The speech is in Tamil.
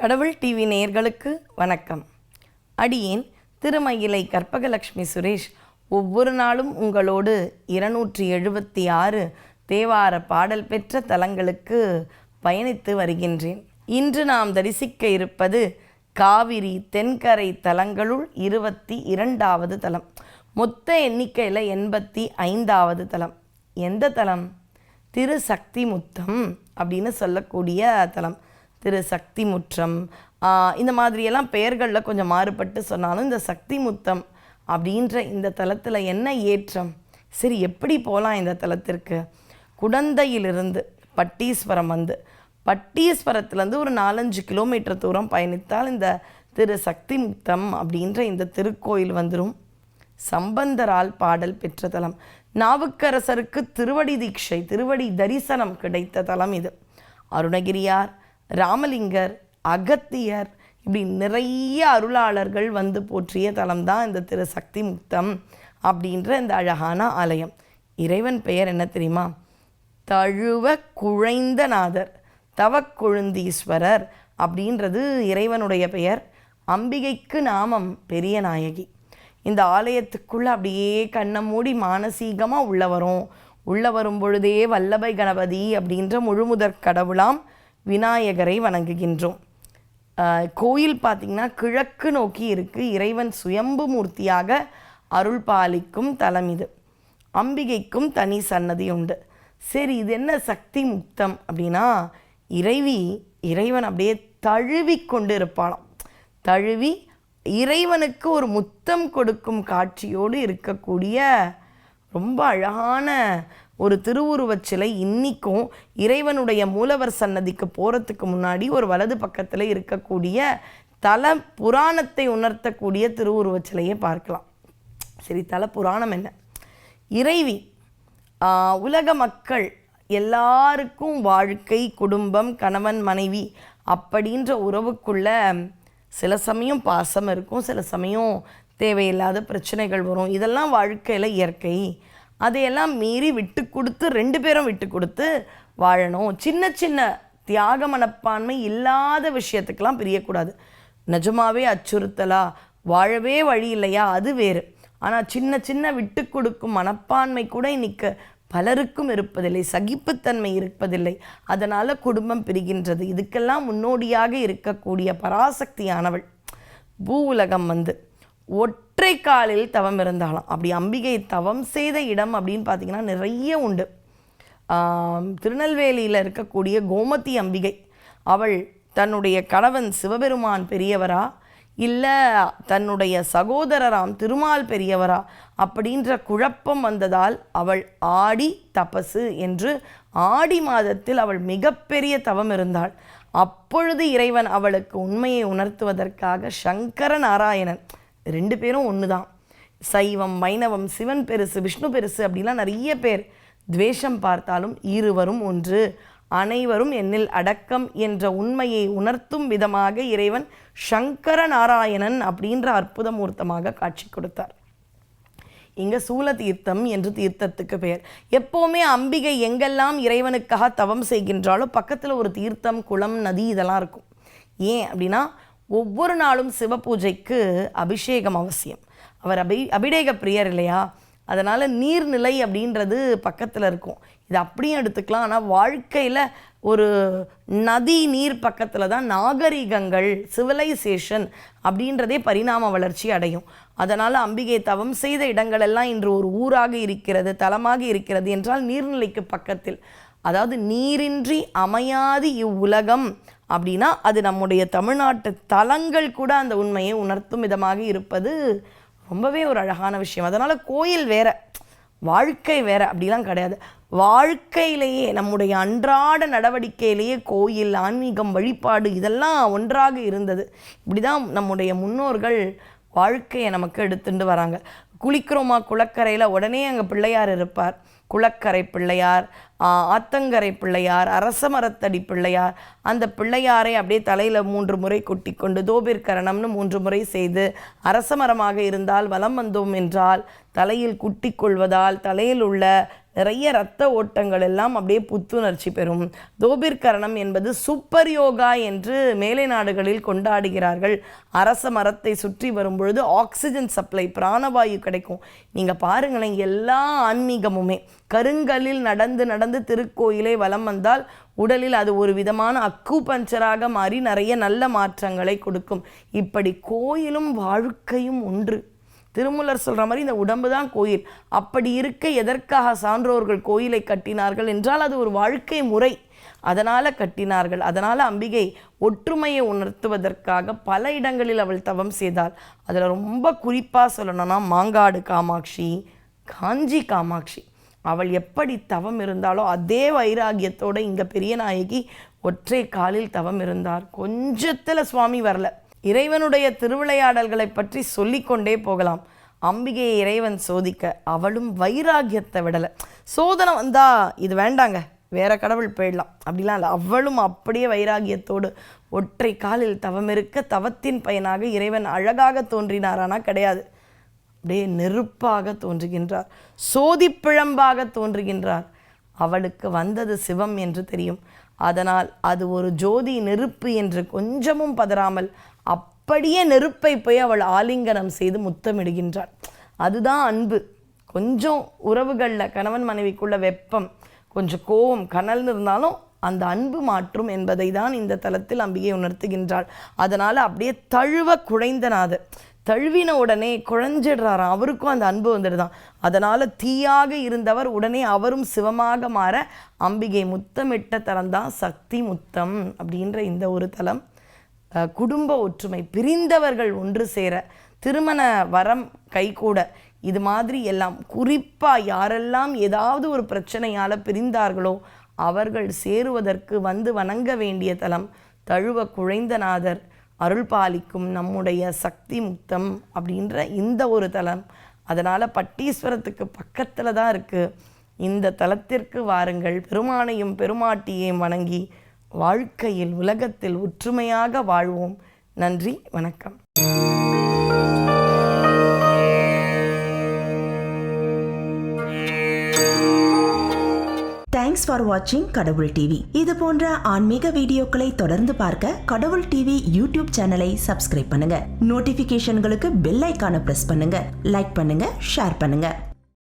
கடவுள் டிவி நேயர்களுக்கு வணக்கம். அடியேன் திருமயிலை கற்பகலட்சுமி சுரேஷ் ஒவ்வொரு நாளும் உங்களோடு இருநூற்றி எழுபத்தி ஆறு தேவார பாடல் பெற்ற தலங்களுக்கு பயணித்து வருகின்றேன். இன்று நாம் தரிசிக்க இருப்பது காவிரி தென்கரை தலங்களுள் இருபத்தி இரண்டாவது தலம். மொத்த எண்ணிக்கையில் எண்பத்தி ஐந்தாவது தலம். எந்த தலம்? திருசக்தி முத்தம் அப்படின்னு சொல்லக்கூடிய தலம். திரு சக்தி முற்றம் இந்த மாதிரியெல்லாம் பெயர்களில் கொஞ்சம் மாறுபட்டு சொன்னாலும் இந்த சக்தி முத்தம் அப்படின்ற இந்த தலத்தில் என்ன ஏற்றம்? சரி எப்படி போகலாம் இந்த தலத்திற்கு குடந்தையிலிருந்து பட்டீஸ்வரம் வந்து பட்டீஸ்வரத்துலேருந்து ஒரு நாலஞ்சு கிலோமீட்டர் தூரம் பயணித்தால் இந்த திரு சக்தி முக்தம் அப்படின்ற இந்த திருக்கோயில் வந்துடும் சம்பந்தரால் பாடல் பெற்ற தலம். நாவுக்கரசருக்கு திருவடி தீட்சை திருவடி தரிசனம் கிடைத்த தலம் இது. அருணகிரியார் ராமலிங்கர் அகத்தியர் இப்படி நிறைய அருளாளர்கள் வந்து போற்றிய தலம் தான் இந்த திரு சக்தி முக்தம் அப்படின்ற இந்த அழகான ஆலயம். இறைவன் பெயர் என்ன தெரியுமா? தழுவ குழைந்தநாதர் தவக்கொழுந்தீஸ்வரர் அப்படின்றது இறைவனுடைய பெயர். அம்பிகைக்கு நாமம் பெரிய நாயகி. இந்த ஆலயத்துக்குள்ளே அப்படியே கண்ணை மூடி மானசீகமாக உள்ள வரும். உள்ளே வரும் பொழுதே வல்லபை கணபதி அப்படின்ற முழுமுதற் கடவுளாம் விநாயகரை வணங்குகின்றோம். கோயில் பார்த்திங்கன்னா கிழக்கு நோக்கி இருக்குது இறைவன் சுயம்பு மூர்த்தியாக அருள் பாலிக்கும் தலம் இது. அம்பிகைக்கும் தனி சன்னதி உண்டு. சரி இது என்ன சக்தி முக்தம் அப்படின்னா இறைவி இறைவன் அப்படியே தழுவி கொண்டு இருப்பாளாம் தழுவி இறைவனுக்கு ஒரு முத்தம் கொடுக்கும் காட்சியோடு இருக்கக்கூடிய ரொம்ப அழகான ஒரு திருவுருவச் சிலை இன்னிக்கும் இறைவனுடைய மூலவர் சன்னதிக்கு போகிறதுக்கு முன்னாடி ஒரு வலது பக்கத்தில் இருக்கக்கூடிய தல புராணத்தை உணர்த்தக்கூடிய திருவுருவச் சிலையை பார்க்கலாம். சரி தல புராணம் என்ன? இறைவி உலக மக்கள் எல்லாருக்கும் வாழ்க்கை குடும்பம் கணவன் மனைவி அப்படின்ற உறவுக்குள்ள சில சமயம் பாசம் இருக்கும் சில சமயம் தேவையில்லாத பிரச்சனைகள் வரும். இதெல்லாம் வாழ்க்கையில் இயற்கை. அதையெல்லாம் மீறி விட்டு கொடுத்து ரெண்டு பேரும் விட்டு கொடுத்து வாழணும். சின்ன சின்ன தியாக மனப்பான்மை இல்லாத விஷயத்துக்கெல்லாம் பிரியக்கூடாது. நிஜமாவே அச்சுறுத்தலா? வாழவே வழி இல்லையா? அது வேறு. ஆனால் சின்ன சின்ன விட்டு கொடுக்கும் மனப்பான்மை கூட இன்றைக்கு பலருக்கும் இருப்பதில்லை. சகிப்புத்தன்மை இருப்பதில்லை. அதனால் குடும்பம் பிரிகின்றது. இதுக்கெல்லாம் முன்னோடியாக இருக்கக்கூடிய பராசக்தியானவள் பூ உலகம் வந்து ஒற்றை காலில் தவம் இருந்தாலாம். அப்படி அம்பிகை தவம் செய்த இடம் அப்படின்னு பார்த்தீங்கன்னா நிறைய உண்டு. திருநெல்வேலியில் இருக்கக்கூடிய கோமதி அம்பிகை. அவள் தன்னுடைய கணவன் சிவபெருமான் பெரியவரா? இல்லை தன்னுடைய சகோதரராம் திருமால் பெரியவரா? அப்படின்ற குழப்பம் வந்ததால் அவள் ஆடி தபசு என்று ஆடி மாதத்தில் அவள் மிகப்பெரிய தவம் இருந்தாள். அப்பொழுது இறைவன் அவளுக்கு உண்மையை உணர்த்துவதற்காக சங்கர நாராயணன் ரெண்டு பேரும் ஒன்று தான் சைவம் வைணவம் சிவன் பெருசு விஷ்ணு பெருசு அப்படிலாம் நிறைய பேர் துவேஷம் பார்த்தாலும் இருவரும் ஒன்று. அனைவரும் என்னில் அடக்கம் என்ற உண்மையை உணர்த்தும் விதமாக இறைவன் சங்கர நாராயணன் அப்படின்ற அற்புத மூர்த்தமாக காட்சி கொடுத்தார். இங்க சூல தீர்த்தம் என்று தீர்த்தத்துக்கு பெயர். எப்போவுமே அம்பிகை எங்கெல்லாம் இறைவனுக்காக தவம் செய்கின்றாலோ பக்கத்தில் ஒரு தீர்த்தம் குளம் நதி இதெல்லாம் இருக்கும். ஏன் அப்படின்னா ஒவ்வொரு நாளும் சிவ பூஜைக்கு அபிஷேகம் அவசியம். அவர் அபி அபிடேக பிரியர் இல்லையா? அதனால் நீர்நிலை அப்படின்றது பக்கத்தில் இருக்கும். இது அப்படியும் எடுத்துக்கலாம். ஆனால் வாழ்க்கையில் ஒரு நதி நீர் பக்கத்தில் தான் நாகரிகங்கள் சிவிலைசேஷன் அப்படின்றதே பரிணாம வளர்ச்சி அடையும். அதனால் அம்பிகை தவம் செய்த இடங்களெல்லாம் இன்று ஒரு ஊராக இருக்கிறது தலமாக இருக்கிறது என்றால் நீர்நிலைக்கு பக்கத்தில். அதாவது நீரின்றி அமையாது இவ்வுலகம் அப்படின்னா அது நம்முடைய தமிழ்நாட்டு தலங்கள் கூட அந்த உண்மையை உணர்த்தும் விதமாக இருப்பது ரொம்பவே ஒரு அழகான விஷயம். அதனால் கோயில் வேற வாழ்க்கை வேற அப்படிலாம் கிடையாது. வாழ்க்கையிலேயே நம்முடைய அன்றாட நடவடிக்கையிலேயே கோயில் ஆன்மீகம் வழிபாடு இதெல்லாம் ஒன்றாக இருந்தது. இப்படி தான் நம்முடைய முன்னோர்கள் வாழ்க்கையை நமக்கு எடுத்துட்டு வராங்க. குளிக்கிறோமா குளக்கரையில் உடனே அங்கே பிள்ளையார் இருப்பார். குளக்கரை பிள்ளையார் ஆத்தங்கரை பிள்ளையார் அரச மரத்தடி பிள்ளையார் அந்த பிள்ளையாரை அப்படியே தலையில் மூன்று முறை கொட்டி கொண்டு தோபிற்கரணம்னு மூன்று முறை செய்து அரச மரமாக இருந்தால் வலம் வந்தோம் என்றால் தலையில் குட்டி கொள்வதால் தலையில் உள்ள நிறைய இரத்த ஓட்டங்கள் எல்லாம் அப்படியே புத்துணர்ச்சி பெறும். தோபிர்கரணம் என்பது சூப்பர் யோகா என்று மேலை நாடுகளில் கொண்டாடுகிறார்கள். அரச மரத்தை சுற்றி வரும்பொழுது ஆக்சிஜன் சப்ளை பிராணவாயு கிடைக்கும். நீங்கள் பாருங்களேன் எல்லா ஆன்மீகமுமே. கருங்கல்லில் நடந்து நடந்து திருக்கோயிலை வலம் வந்தால் உடலில் அது ஒரு விதமான அக்கு பஞ்சராக மாறி நிறைய நல்ல மாற்றங்களை கொடுக்கும். இப்படி கோயிலும் வாழ்க்கையும் ஒன்று. திருமூலர் சொல்கிற மாதிரி இந்த உடம்பு தான் கோயில். அப்படி இருக்க எதற்காக சான்றோர்கள் கோயிலை கட்டினார்கள் என்றால் அது ஒரு வாழ்க்கை முறை. அதனால் கட்டினார்கள். அதனால் அம்பிகை ஒற்றுமையை உணர்த்துவதற்காக பல இடங்களில் அவள் தவம் செய்தாள். அதில் ரொம்ப குறிப்பாக சொல்லணும்னா மாங்காடு காமாட்சி காஞ்சி காமாட்சி. அவள் எப்படி தவம் இருந்தாலோ அதே வைராகியத்தோட இங்கே பெரிய நாயகி ஒற்றை காலில் தவம் இருந்தார். கொஞ்சத்தில் சுவாமி வரல. இறைவனுடைய திருவிளையாடல்களை பற்றி சொல்லிக்கொண்டே போகலாம். அம்பிகையை இறைவன் சோதிக்க அவளும் வைராகியத்தை விடலை. சோதனை வந்தா இது வேண்டாங்க வேற கடவுள் போயிடலாம். அப்படிலாம் இல்லை அவளும் அப்படியே வைராகியத்தோடு ஒற்றை காலில் தவமிருக்க தவத்தின் பயனாக இறைவன் அழகாக தோன்றினாரானா கிடையாது. அப்படியே நெருப்பாக தோன்றுகின்றார் சோதிப்பிழம்பாக தோன்றுகின்றார். அவளுக்கு வந்தது சிவம் என்று தெரியும். அதனால் அது ஒரு ஜோதி நெருப்பு என்று கொஞ்சமும் பதறாமல் அப்படியே நெருப்பை போய் அவள் ஆலிங்கனம் செய்து முத்தமிடுகின்றாள். அதுதான் அன்பு. கொஞ்சம் உறவுகளில் கணவன் மனைவிக்குள்ள வெப்பம் கொஞ்சம் கோபம் கனல்னு இருந்தாலும் அந்த அன்பு மாற்றும் என்பதை தான் இந்த தலத்தில் அம்பிகை உணர்த்துகின்றாள். அதனால் அப்படியே தழுவ குழைந்தநாதர் தழுவின உடனே குழஞ்சிடுறாராம். அவருக்கும் அந்த அன்பு வந்துடுதான். அதனால் தீயாக இருந்தவர் உடனே அவரும் சிவமாக மாற அம்பிகை முத்தமிட்ட தலம் தான் சக்தி முத்தம் அப்படின்ற இந்த ஒரு தலம். குடும்ப ஒற்றுமை பிரிந்தவர்கள் ஒன்று சேர திருமண வரம் கைகூட இது மாதிரி எல்லாம் குறிப்பாக யாரெல்லாம் ஏதாவது ஒரு பிரச்சனையால் பிரிந்தார்களோ அவர்கள் சேருவதற்கு வந்து வணங்க வேண்டிய தலம் தழுவ குழைந்தநாதர் அருள் பாலிக்கும் நம்முடைய சக்தி முக்தம் அப்படின்ற இந்த ஒரு தலம். அதனால் பட்டீஸ்வரத்துக்கு பக்கத்தில் தான் இருக்குது இந்த தலத்திற்கு வாருங்கள் பெருமானையும் பெருமாட்டியையும் வணங்கி வாழ்க்கையில் உலகத்தில் ஒற்றுமையாக வாழ்வோம். நன்றி வணக்கம். தேங்க்ஸ் ஃபார் வாட்சிங் கடவுள் டிவி இது போன்ற ஆன்மீக வீடியோக்களை தொடர்ந்து பார்க்க கடவுள் டிவி யூடியூப் சேனலை சப்ஸ்கிரைப் பண்ணுங்க. நோட்டிபிகேஷன்களுக்கு பெல் ஐக்கான பிரஸ் பண்ணுங்க. லைக் பண்ணுங்க ஷேர் பண்ணுங்க.